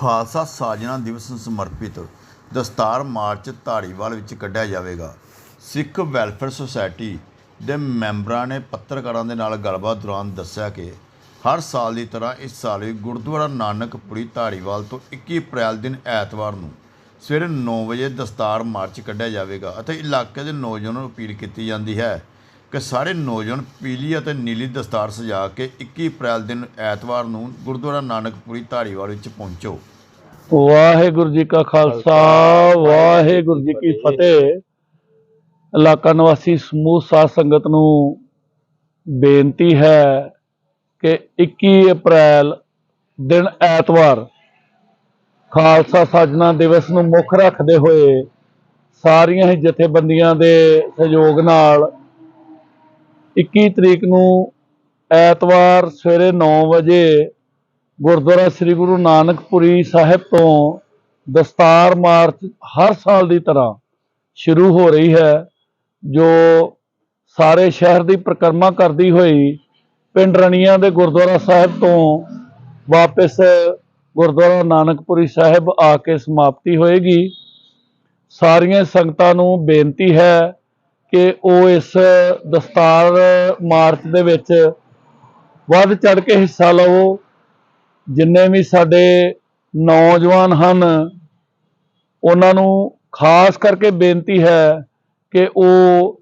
ਖਾਲਸਾ ਸਾਜਨਾ ਦਿਵਸ ਨੂੰ ਸਮਰਪਿਤ ਦਸਤਾਰ ਮਾਰਚ ਧਾਰੀਵਾਲ ਵਿੱਚ ਕੱਢਿਆ ਜਾਵੇਗਾ। ਸਿੱਖ ਵੈਲਫੇਅਰ ਸੁਸਾਇਟੀ ਦੇ ਮੈਂਬਰਾਂ ਨੇ ਪੱਤਰਕਾਰਾਂ ਦੇ ਨਾਲ ਗੱਲਬਾਤ ਦੌਰਾਨ ਦੱਸਿਆ ਕਿ ਹਰ ਸਾਲ ਦੀ ਤਰ੍ਹਾਂ ਇਸ ਸਾਲ ਵੀ ਗੁਰਦੁਆਰਾ ਨਾਨਕਪੁਰੀ ਧਾਰੀਵਾਲ ਤੋਂ 21 ਅਪ੍ਰੈਲ ਦਿਨ ਐਤਵਾਰ ਨੂੰ ਸਵੇਰੇ 9 ਵਜੇ ਦਸਤਾਰ ਮਾਰਚ ਕੱਢਿਆ ਜਾਵੇਗਾ ਅਤੇ ਇਲਾਕੇ ਦੇ ਨੌਜਵਾਨਾਂ ਨੂੰ ਅਪੀਲ ਕੀਤੀ ਜਾਂਦੀ ਹੈ। ਕਿ ਸਾਰੇ ਨੌਜਵਾਨ ਪੀਲੀ ਅਤੇ ਨੀਲੀ ਦਸਤਾਰ ਸਜਾ ਕੇ 21 ਅਪ੍ਰੈਲ ਦਿਨ ਐਤਵਾਰ ਨੂੰ ਗੁਰਦੁਆਰਾ ਨਾਨਕਪੁਰੀ ਧਾਰੀਵਾਲ ਵਿੱਚ ਪਹੁੰਚੋ। ਵਾਹਿਗੁਰੂ ਜੀ ਕਾ ਖਾਲਸਾ ਵਾਹਿਗੁਰੂ ਜੀ ਕੀ ਫਤਿਹ। ਇਲਾਕਾ ਨਿਵਾਸੀ ਸਮੂਹ ਸਾਧ ਸੰਗਤ ਨੂੰ ਬੇਨਤੀ ਹੈ ਕਿ 21 ਅਪ੍ਰੈਲ ਦਿਨ ਐਤਵਾਰ ਖਾਲਸਾ ਸਾਜਨਾ ਦਿਵਸ ਨੂੰ ਮੁੱਖ ਰੱਖਦੇ ਹੋਏ ਸਾਰੀਆਂ ਹੀ ਜਥੇਬੰਦੀਆਂ ਦੇ ਸਹਿਯੋਗ ਨਾਲ 21 ਤਰੀਕ ਨੂੰ ਐਤਵਾਰ ਸਵੇਰੇ 9 ਵਜੇ ਗੁਰਦੁਆਰਾ ਸ੍ਰੀ ਗੁਰੂ ਨਾਨਕਪੁਰੀ ਸਾਹਿਬ ਤੋਂ ਦਸਤਾਰ ਮਾਰਚ ਹਰ ਸਾਲ ਦੀ ਤਰ੍ਹਾਂ ਸ਼ੁਰੂ ਹੋ ਰਹੀ ਹੈ, ਜੋ ਸਾਰੇ ਸ਼ਹਿਰ ਦੀ ਪ੍ਰਕਰਮਾ ਕਰਦੀ ਹੋਈ ਪਿੰਡ ਰਣੀਆਂ ਦੇ ਗੁਰਦੁਆਰਾ ਸਾਹਿਬ ਤੋਂ ਵਾਪਸ ਗੁਰਦੁਆਰਾ ਨਾਨਕਪੁਰੀ ਸਾਹਿਬ ਆ ਕੇ ਸਮਾਪਤੀ ਹੋਏਗੀ। ਸਾਰੀਆਂ ਸੰਗਤਾਂ ਨੂੰ ਬੇਨਤੀ ਹੈ ਕਿ ਉਹ ਇਸ ਦਸਤਾਰ ਮਾਰਚ ਦੇ ਵਿੱਚ ਵੱਧ ਚੜ ਕੇ ਹਿੱਸਾ ਲਵੋ। ਜਿੰਨੇ ਵੀ ਸਾਡੇ ਨੌਜਵਾਨ ਹਨ, ਉਹਨਾਂ ਨੂੰ ਖਾਸ ਕਰਕੇ ਬੇਨਤੀ ਹੈ ਕਿ ਉਹ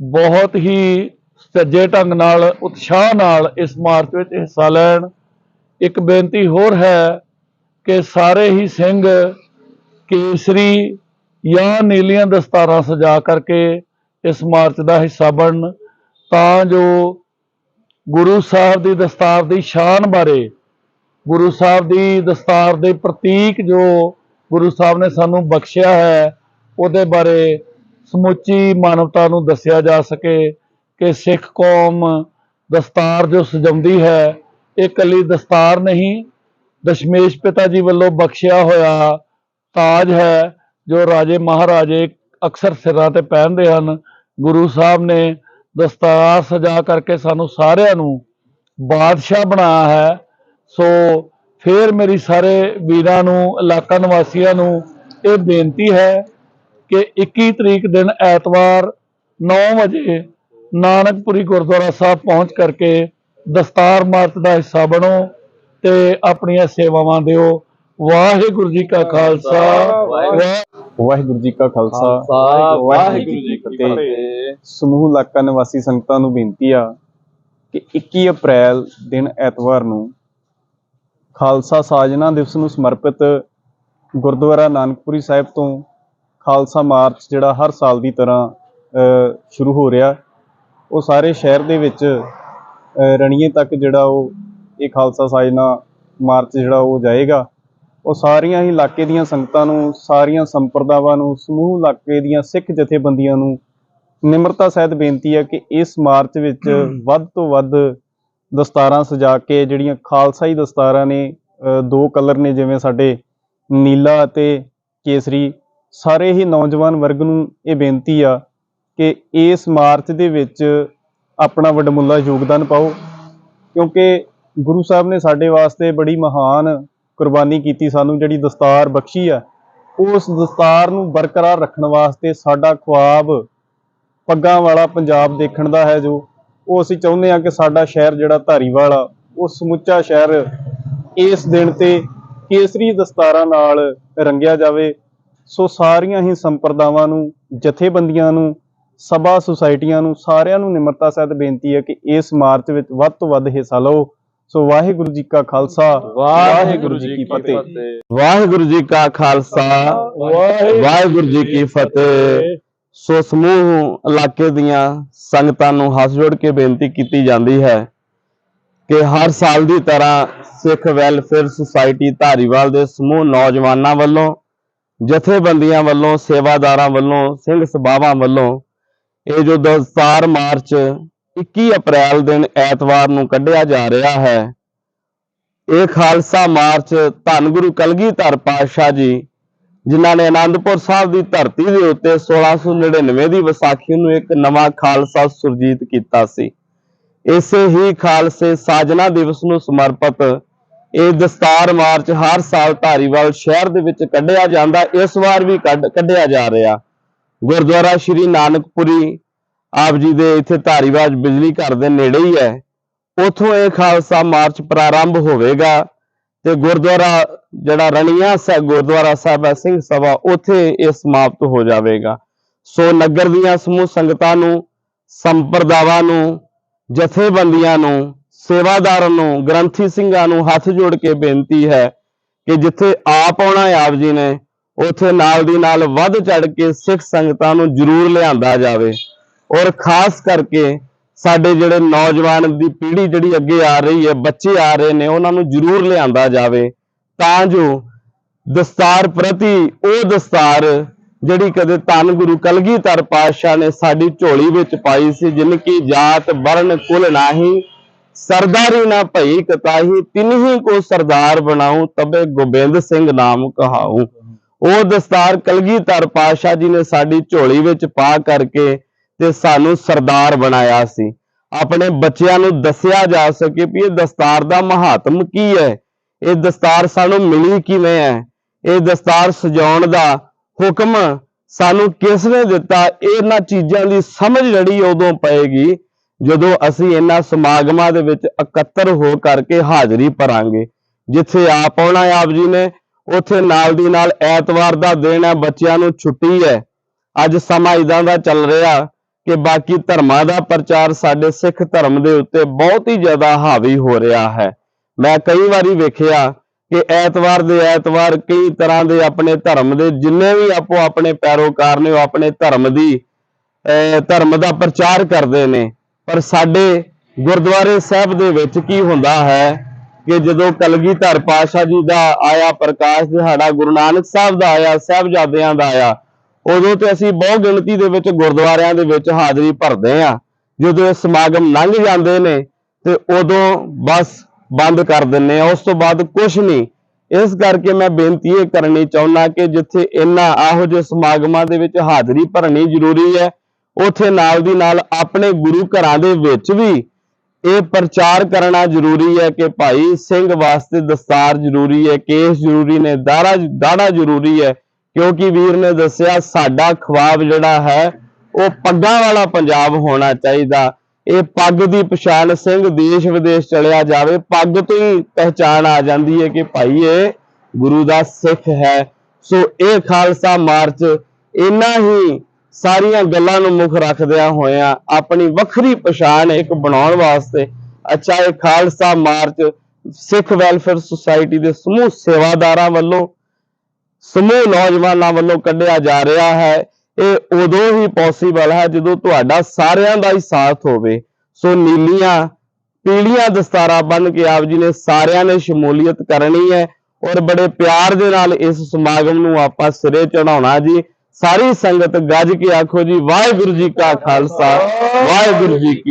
ਬਹੁਤ ਹੀ ਸੱਜੇ ਢੰਗ ਨਾਲ, ਉਤਸ਼ਾਹ ਨਾਲ ਇਸ ਮਾਰਚ ਵਿੱਚ ਹਿੱਸਾ ਲੈਣ। ਇੱਕ ਬੇਨਤੀ ਹੋਰ ਹੈ ਕਿ ਸਾਰੇ ਹੀ ਸਿੰਘ ਕੇਸਰੀ ਜਾਂ ਨੀਲੀਆਂ ਦਸਤਾਰਾਂ ਸਜਾ ਕਰਕੇ ਇਸ ਮਾਰਚ ਦਾ ਹਿੱਸਾ ਬਣਨ, ਤਾਂ ਜੋ ਗੁਰੂ ਸਾਹਿਬ ਦੀ ਦਸਤਾਰ ਦੀ ਸ਼ਾਨ ਬਾਰੇ, ਗੁਰੂ ਸਾਹਿਬ ਦੀ ਦਸਤਾਰ ਦੇ ਪ੍ਰਤੀਕ ਜੋ ਗੁਰੂ ਸਾਹਿਬ ਨੇ ਸਾਨੂੰ ਬਖਸ਼ਿਆ ਹੈ, ਉਹਦੇ ਬਾਰੇ ਸਮੁੱਚੀ ਮਾਨਵਤਾ ਨੂੰ ਦੱਸਿਆ ਜਾ ਸਕੇ ਕਿ ਸਿੱਖ ਕੌਮ ਦਸਤਾਰ ਜੋ ਸਜਾਉਂਦੀ ਹੈ, ਇਹ ਇਕੱਲੀ ਦਸਤਾਰ ਨਹੀਂ, ਦਸ਼ਮੇਸ਼ ਪਿਤਾ ਜੀ ਵੱਲੋਂ ਬਖਸ਼ਿਆ ਹੋਇਆ ਤਾਜ ਹੈ, ਜੋ ਰਾਜੇ ਮਹਾਰਾਜੇ ਅਕਸਰ ਸਿਰਾਂ ਤੇ ਪਹਿਨਦੇ ਹਨ। ਗੁਰੂ ਸਾਹਿਬ ਨੇ ਦਸਤਾਰ ਸਜਾ ਕਰਕੇ ਸਾਨੂੰ ਸਾਰਿਆਂ ਨੂੰ ਬਾਦਸ਼ਾਹ ਬਣਾਇਆ ਹੈ। ਸੋ ਫੇਰ ਮੇਰੀ ਸਾਰੇ ਵੀਰਾਂ ਨੂੰ, ਇਲਾਕਾ ਨਿਵਾਸੀਆਂ ਨੂੰ ਇਹ ਬੇਨਤੀ ਹੈ ਕਿ 21 ਤਰੀਕ ਦਿਨ ਐਤਵਾਰ 9 ਵਜੇ ਨਾਨਕਪੁਰੀ ਗੁਰਦੁਆਰਾ ਸਾਹਿਬ ਪਹੁੰਚ ਕਰਕੇ ਦਸਤਾਰ ਮਾਰਚ ਦਾ ਹਿੱਸਾ ਬਣੋ ਤੇ ਆਪਣੀਆਂ ਸੇਵਾਵਾਂ ਦਿਓ। ਵਾਹਿਗੁਰੂ ਜੀ ਕਾ ਖਾਲਸਾ। ਵਾਹਿ- ਵਾਹਿਗੁਰੂ ਜੀ ਕਾ ਖਾਲਸਾ ਵਾਹਿਗੁਰੂ ਜੀ ਕੀ ਫਤਿਹ। ਸਮੂਹ ਇਲਾਕਾ ਨਿਵਾਸੀ ਸੰਗਤਾਂ ਨੂੰ ਬੇਨਤੀ ਆ ਕਿ 21 ਅਪ੍ਰੈਲ ਦਿਨ ਐਤਵਾਰ ਨੂੰ ਖਾਲਸਾ ਸਾਜਨਾ ਦਿਵਸ ਨੂੰ ਸਮਰਪਿਤ ਗੁਰਦੁਆਰਾ ਨਾਨਕਪੁਰੀ ਸਾਹਿਬ ਤੋਂ ਖਾਲਸਾ ਮਾਰਚ ਜਿਹੜਾ ਹਰ ਸਾਲ ਦੀ ਤਰ੍ਹਾਂ ਸ਼ੁਰੂ ਹੋ ਰਿਹਾ। ਉਹ ਸਾਰੇ ਸ਼ਹਿਰ ਦੇ ਵਿੱਚ ਰਣੀਏ ਤੱਕ ਜਿਹੜਾ ਉਹ ਇਹ ਖਾਲਸਾ ਸਾਜਨਾ ਮਾਰਚ ਜਿਹੜਾ ਉਹ ਜਾਏਗਾ। ਉਹ ਸਾਰੀਆਂ ਹੀ ਇਲਾਕੇ ਦੀਆਂ ਸੰਗਤਾਂ ਨੂੰ, ਸਾਰੀਆਂ ਸੰਪਰਦਾਵਾਂ ਨੂੰ, ਸਮੂਹ ਇਲਾਕੇ ਦੀਆਂ ਸਿੱਖ ਜਥੇਬੰਦੀਆਂ ਨੂੰ ਨਿਮਰਤਾ ਸਹਿਤ ਬੇਨਤੀ ਹੈ ਕਿ ਇਸ ਮਾਰਚ ਵਿੱਚ ਵੱਧ ਤੋਂ ਵੱਧ ਦਸਤਾਰਾਂ ਸਜਾ ਕੇ, ਜਿਹੜੀਆਂ ਖਾਲਸਾਈ ਦਸਤਾਰਾਂ ਨੇ ਦੋ ਕਲਰ ਨੇ ਜਿਵੇਂ ਸਾਡੇ ਨੀਲਾ ਅਤੇ ਕੇਸਰੀ, ਸਾਰੇ ਹੀ ਨੌਜਵਾਨ ਵਰਗ ਨੂੰ ਇਹ ਬੇਨਤੀ ਆ ਕਿ ਇਸ ਮਾਰਚ ਦੇ ਵਿੱਚ ਆਪਣਾ ਵੱਡਮੁੱਲਾ ਯੋਗਦਾਨ ਪਾਓ, ਕਿਉਂਕਿ ਗੁਰੂ ਸਾਹਿਬ ਨੇ ਸਾਡੇ ਵਾਸਤੇ ਬੜੀ ਮਹਾਨ ਕੁਰਬਾਨੀ ਕੀਤੀ, ਸਾਨੂੰ ਜਿਹੜੀ ਦਸਤਾਰ ਬਖਸ਼ੀ ਆ, ਉਸ ਦਸਤਾਰ ਨੂੰ ਬਰਕਰਾਰ ਰੱਖਣ ਵਾਸਤੇ ਸਾਡਾ ਖੁਆਬ ਪੱਗਾਂ ਵਾਲਾ ਪੰਜਾਬ ਦੇਖਣ ਦਾ ਹੈ ਜੋ। ਉਹ ਅਸੀਂ ਚਾਹੁੰਦੇ ਹਾਂ ਕਿ ਸਾਡਾ ਸ਼ਹਿਰ ਜਿਹੜਾ ਧਾਰੀਵਾਲ ਆ, ਉਹ ਸਮੁੱਚਾ ਸ਼ਹਿਰ ਇਸ ਦਿਨ ਤੇ ਕੇਸਰੀ ਦਸਤਾਰਾਂ ਨਾਲ ਰੰਗਿਆ ਜਾਵੇ। ਸੋ ਸਾਰੀਆਂ ਹੀ ਸੰਪਰਦਾਵਾਂ ਨੂੰ, ਜਥੇਬੰਦੀਆਂ ਨੂੰ, ਸਭਾ ਸੁਸਾਇਟੀਆਂ ਨੂੰ, ਸਾਰਿਆਂ ਨੂੰ ਨਿਮਰਤਾ ਸਹਿਤ ਬੇਨਤੀ ਹੈ ਕਿ ਇਸ ਮਾਰਚ ਵਿੱਚ ਵੱਧ ਤੋਂ ਵੱਧ ਹਿੱਸਾ ਲਓ। ਸੋ ਵਾਹਿਗੁਰੂ ਜੀ ਕਾ ਖਾਲਸਾ ਵਾਹਿਗੁਰੂ ਜੀ ਕੀ ਫਤਿਹ। ਵਾਹਿਗੁਰੂ ਜੀ ਕਾ ਖਾਲਸਾ ਵਾਹਿਗੁਰੂ ਜੀ ਕੀ ਫਤਿਹ। ਸੋ ਸਮੂਹ ਇਲਾਕੇ ਦੀਆਂ ਸੰਗਤਾਂ ਨੂੰ ਹੱਥ ਜੋੜ ਕੇ ਬੇਨਤੀ ਕੀਤੀ ਜਾਂਦੀ ਹੈ ਕਿ ਹਰ ਸਾਲ ਦੀ ਤਰ੍ਹਾਂ ਸਿੱਖ ਵੈਲਫੇਅਰ ਸੁਸਾਇਟੀ ਧਾਰੀਵਾਲ ਦੇ ਸਮੂਹ ਨੌਜਵਾਨਾਂ ਵੱਲੋਂ ਜਥੇਬੰਦੀਆਂ ਵੱਲੋਂ ਸੇਵਾਦਾਰਾਂ ਵੱਲੋਂ ਸਿੰਘ ਸਭਾਵਾਂ ਵੱਲੋਂ ਇਹ ਜੋ ਦਸਤਾਰ ਮਾਰਚ 21 ਅਪ੍ਰੈਲ ਦਿਨ ਐਤਵਾਰ ਨੂੰ ਕੱਢਿਆ ਜਾ ਰਿਹਾ ਹੈ। ਇਹ ਖਾਲਸਾ ਮਾਰਚ ਧੰਨ ਗੁਰੂ ਕਲਗੀਧਰ ਪਾਤਸ਼ਾਹ ਜੀ, ਜਿਨ੍ਹਾਂ ਨੇ ਆਨੰਦਪੁਰ ਸਾਹਿਬ ਦੀ ਧਰਤੀ ਦੇ ਉੱਤੇ 1699 ਦੀ ਵਿਸਾਖੀ ਨੂੰ ਇੱਕ ਨਵਾਂ ਖਾਲਸਾ ਸੁਰਜੀਤ ਕੀਤਾ ਸੀ। ਇਸੇ ਹੀ ਖਾਲਸੇ ਸਾਜਨਾ ਦਿਵਸ ਨੂੰ ਸਮਰਪਿਤ ਇਹ ਦਸਤਾਰ ਮਾਰਚ ਹਰ ਸਾਲ ਧਾਰੀਵਾਲ ਸ਼ਹਿਰ ਦੇ ਵਿੱਚ ਕੱਢਿਆ ਜਾਂਦਾ, ਇਸ ਵਾਰ ਵੀ ਕੱਢ- ਕੱਢਿਆ ਜਾ ਰਿਹਾ। ਗੁਰਦੁਆਰਾ ਸ਼੍ਰੀ ਨਾਨਕਪੁਰੀ ਆਪ ਜੀ ਦੇ ਇੱਥੇ ਧਾਰੀਵਾਜ਼ ਬਿਜਲੀ ਘਰ ਦੇ ਨੇੜੇ ਹੀ ਹੈ। ਉਥੋਂ ਇਹ ਖਾਲਸਾ ਮਾਰਚ ਪ੍ਰਾਰੰਭ ਹੋਵੇਗਾ ਤੇ ਗੁਰਦੁਆਰਾ ਜਿਹੜਾ ਰਣੀਆਂ ਸਾਹਿਬ ਗੁਰਦੁਆਰਾ ਸਾਹਿਬ ਹੈ, ਸਿੰਘ ਸਭਾ, ਉੱਥੇ ਇਹ ਸਮਾਪਤ ਹੋ ਜਾਵੇਗਾ। ਸੋ ਨਗਰ ਦੀਆਂ ਸਮੂਹ ਸੰਗਤਾਂ ਨੂੰ, ਸੰਪਰਦਾਵਾਂ ਨੂੰ, ਜਥੇਬੰਦੀਆਂ ਨੂੰ, ਸੇਵਾਦਾਰਾਂ ਨੂੰ, ਗ੍ਰੰਥੀ ਸਿੰਘਾਂ ਨੂੰ ਹੱਥ ਜੋੜ ਕੇ ਬੇਨਤੀ ਹੈ ਕਿ ਜਿੱਥੇ ਆਪ ਆਉਣਾ ਹੈ, ਆਪ ਜੀ ਨੇ, ਉੱਥੇ ਨਾਲ ਦੀ ਨਾਲ ਵੱਧ ਚੜ ਕੇ ਸਿੱਖ ਸੰਗਤਾਂ ਨੂੰ ਜ਼ਰੂਰ ਲਿਆਂਦਾ ਜਾਵੇ। ਔਰ ਖਾਸ ਕਰਕੇ ਸਾਡੇ ਜਿਹੜੇ ਨੌਜਵਾਨ ਦੀ ਪੀੜ੍ਹੀ ਜਿਹੜੀ ਅੱਗੇ ਆ ਰਹੀ ਹੈ, ਬੱਚੇ ਆ ਰਹੇ ਨੇ, ਉਹਨਾਂ ਨੂੰ ਜ਼ਰੂਰ ਲਿਆਂਦਾ ਜਾਵੇ। ਤਾਂ ਜੋ ਦਸਤਾਰ ਪ੍ਰਤੀ ਉਹ ਦਸਤਾਰ ਜਿਹੜੀ ਕਦੇ ਧੰਨ ਗੁਰੂ ਕਲਗੀਧਰ ਪਾਤਸ਼ਾਹ ਨੇ ਸਾਡੀ ਝੋਲੀ ਵਿੱਚ ਪਾਈ ਸੀ, ਜਿਨ ਕੀ ਜਾਤ ਵਰਨ ਕੁਲ ਨਾਹੀ, ਸਰਦਾਰੀ ਨਾ ਭਈ ਕਤਾਹੀ, ਤਿਨਹੀ ਕੋ ਸਰਦਾਰ ਬਣਾਉ, ਤਬੇ ਗੋਬਿੰਦ ਸਿੰਘ ਨਾਮ ਕਹਾਉ। ਉਹ ਦਸਤਾਰ ਕਲਗੀਧਰ ਪਾਤਸ਼ਾਹ ਜੀ ਨੇ ਸਾਡੀ ਝੋਲੀ ਵਿੱਚ ਪਾ ਕਰਕੇ ਤੇ ਸਾਨੂੰ ਸਰਦਾਰ ਬਣਾਇਆ ਸੀ। ਆਪਣੇ ਬੱਚਿਆਂ ਨੂੰ ਦੱਸਿਆ ਜਾ ਸਕੇ ਵੀ ਇਹ ਦਸਤਾਰ ਦਾ ਮਹਾਤਮ ਕੀ ਹੈ। ਇਹ ਦਸਤਾਰ ਸਾਨੂੰ ਮਿਲੀ ਕਿਵੇਂ ਹੈ? ਇਹ ਦਸਤਾਰ ਸਜਾਉਣ ਦਾ ਹੁਕਮ ਸਾਨੂੰ ਕਿਸ ਨੇ ਦਿੱਤਾ? ਇਹਨਾਂ ਚੀਜ਼ਾਂ ਦੀ ਸਮਝ ਜਿਹੜੀ ਉਦੋਂ ਪਏਗੀ ਜਦੋਂ ਅਸੀਂ ਇਹਨਾਂ ਸਮਾਗਮਾਂ ਦੇ ਵਿੱਚ ਇਕੱਤਰ ਹੋ ਕਰਕੇ ਹਾਜ਼ਰੀ ਭਰਾਂਗੇ। ਜਿੱਥੇ ਆਪ ਆਉਣਾ ਆਪ ਜੀ ਨੇ, ਉੱਥੇ ਨਾਲ ਦੀ ਨਾਲ ਐਤਵਾਰ ਦਾ ਦਿਨ ਹੈ, ਬੱਚਿਆਂ ਨੂੰ ਛੁੱਟੀ ਹੈ। ਅੱਜ ਸਮਾਂ ਇਦਾਂ ਦਾ ਚੱਲ ਰਿਹਾ ਕਿ ਬਾਕੀ ਧਰਮਾਂ ਦਾ ਪ੍ਰਚਾਰ ਸਾਡੇ ਸਿੱਖ ਧਰਮ ਦੇ ਉੱਤੇ ਬਹੁਤ ਹੀ ਜ਼ਿਆਦਾ ਹਾਵੀ ਹੋ ਰਿਹਾ ਹੈ। ਮੈਂ ਕਈ ਵਾਰੀ ਵੇਖਿਆ ਕਿ ਐਤਵਾਰ ਦੇ ਐਤਵਾਰ ਕਈ ਤਰ੍ਹਾਂ ਦੇ ਆਪਣੇ ਧਰਮ ਦੇ ਜਿੰਨੇ ਵੀ ਆਪੋ ਆਪਣੇ ਪੈਰੋਕਾਰ ਨੇ ਉਹ ਆਪਣੇ ਧਰਮ ਦੀ, ਅਹ, ਧਰਮ ਦਾ ਪ੍ਰਚਾਰ ਕਰਦੇ ਨੇ। ਪਰ ਸਾਡੇ ਗੁਰਦੁਆਰੇ ਸਾਹਿਬ ਦੇ ਵਿੱਚ ਕੀ ਹੁੰਦਾ ਹੈ ਕਿ ਜਦੋਂ ਕਲਗੀਧਰ ਪਾਤਸ਼ਾਹ ਜੀ ਦਾ ਆਇਆ, ਪ੍ਰਕਾਸ਼ ਦਿਹਾੜਾ ਗੁਰੂ ਨਾਨਕ ਸਾਹਿਬ ਦਾ ਆਇਆ, ਸਾਹਿਬਜ਼ਾਦਿਆਂ ਦਾ ਆਇਆ ਉਦੋਂ ਤੇ ਅਸੀਂ ਬਹੁ ਗਿਣਤੀ ਦੇ ਵਿੱਚ ਗੁਰਦੁਆਰਿਆਂ ਦੇ ਵਿੱਚ ਹਾਜ਼ਰੀ ਭਰਦੇ ਆ ਜਦੋਂ ਇਹ ਸਮਾਗਮ ਲੰਘ ਜਾਂਦੇ ਨੇ ਤੇ ਉਦੋਂ ਬਸ ਬੰਦ ਕਰ ਦਿੰਨੇ ਆ ਉਸ ਤੋਂ ਬਾਅਦ ਕੁਝ ਨਹੀਂ। ਇਸ ਕਰਕੇ ਮੈਂ ਬੇਨਤੀ ਇਹ ਕਰਨੀ ਚਾਹੁੰਦਾ ਕਿ ਜਿੱਥੇ ਇਹਨਾਂ ਆਹੋ ਜਿਹੇ ਸਮਾਗਮਾਂ ਦੇ ਵਿੱਚ ਹਾਜ਼ਰੀ ਭਰਨੀ ਜ਼ਰੂਰੀ ਹੈ, ਉਥੇ ਨਾਲ ਦੀ ਨਾਲ ਆਪਣੇ ਗੁਰੂ ਘਰਾਂ ਦੇ ਵਿੱਚ ਵੀ ਇਹ ਪ੍ਰਚਾਰ ਕਰਨਾ ਜ਼ਰੂਰੀ ਹੈ ਕਿ ਭਾਈ ਸਿੰਘ ਵਾਸਤੇ ਦਸਤਾਰ ਜ਼ਰੂਰੀ ਹੈ, ਕੇਸ ਜ਼ਰੂਰੀ ਨੇ ਦਾੜਾ ਦਾੜਾ ਜ਼ਰੂਰੀ ਹੈ। ਕਿਉਂਕਿ ਵੀਰ ਨੇ ਦੱਸਿਆ ਸਾਡਾ ਖਵਾਬ ਜਿਹੜਾ ਹੈ, ਉਹ ਪੱਗਾਂ ਵਾਲਾ ਪੰਜਾਬ ਹੋਣਾ ਚਾਹੀਦਾ। ਇਹ ਪੱਗ ਦੀ ਪਛਾਣ ਸਿੰਘ ਦੇਸ਼ ਵਿਦੇਸ਼ ਚਲਿਆ ਜਾਵੇ, ਪੱਗ ਤੋਂ ਹੀ ਪਹਿਚਾਣ ਆ ਜਾਂਦੀ ਹੈ ਕਿ ਭਾਈ ਇਹ ਗੁਰੂ ਦਾ ਸਿੱਖ ਹੈ। ਸੋ ਇਹ ਖਾਲਸਾ ਮਾਰਚ ਇੰਨਾ ਹੀ ਸਾਰੀਆਂ ਗੱਲਾਂ ਨੂੰ ਮੁੱਖ ਰੱਖਦਿਆਂ ਹੋਇਆਂ ਆਪਣੀ ਵੱਖਰੀ ਪਛਾਣ ਇੱਕ ਬਣਾਉਣ ਵਾਸਤੇ ਅੱਛਾ ਇਹ Khalsa march Sikh welfare society ਦੇ ਸਮੂਹ ਸੇਵਾਦਾਰਾਂ ਵੱਲੋਂ ਸਮੂਹ ਨੌਜਵਾਨਾਂ ਵੱਲੋਂ ਕੱਢਿਆ ਜਾ ਰਿਹਾ ਹੈ। ਇਹ ਉਦੋਂ ਹੀ ਪੋਸੀਬਲ ਹੈ ਜਦੋਂ ਤੁਹਾਡਾ ਸਾਰਿਆਂ ਦਾ ਹੀ ਸਾਥ ਹੋਵੇ। ਸੋ ਨੀਲੀਆਂ ਪੀੜੀਆਂ ਦਸਤਾਰਾਂ ਬੰਨ ਕੇ ਆਪ ਜੀ ਨੇ ਸਾਰਿਆਂ ਨੇ ਸ਼ਮੂਲੀਅਤ ਕਰਨੀ ਹੈ ਔਰ ਬੜੇ ਪਿਆਰ ਦੇ ਨਾਲ ਇਸ ਸਮਾਗਮ ਨੂੰ ਆਪਾਂ ਸਿਰੇ ਚੜਾਉਣਾ ਜੀ। ਸਾਰੀ ਸੰਗਤ ਗੱਜ ਕੇ ਆਖੋ ਜੀ, ਵਾਹਿਗੁਰੂ ਜੀ ਕਾ ਖਾਲਸਾ, ਵਾਹਿਗੁਰੂ ਜੀ ਕੀ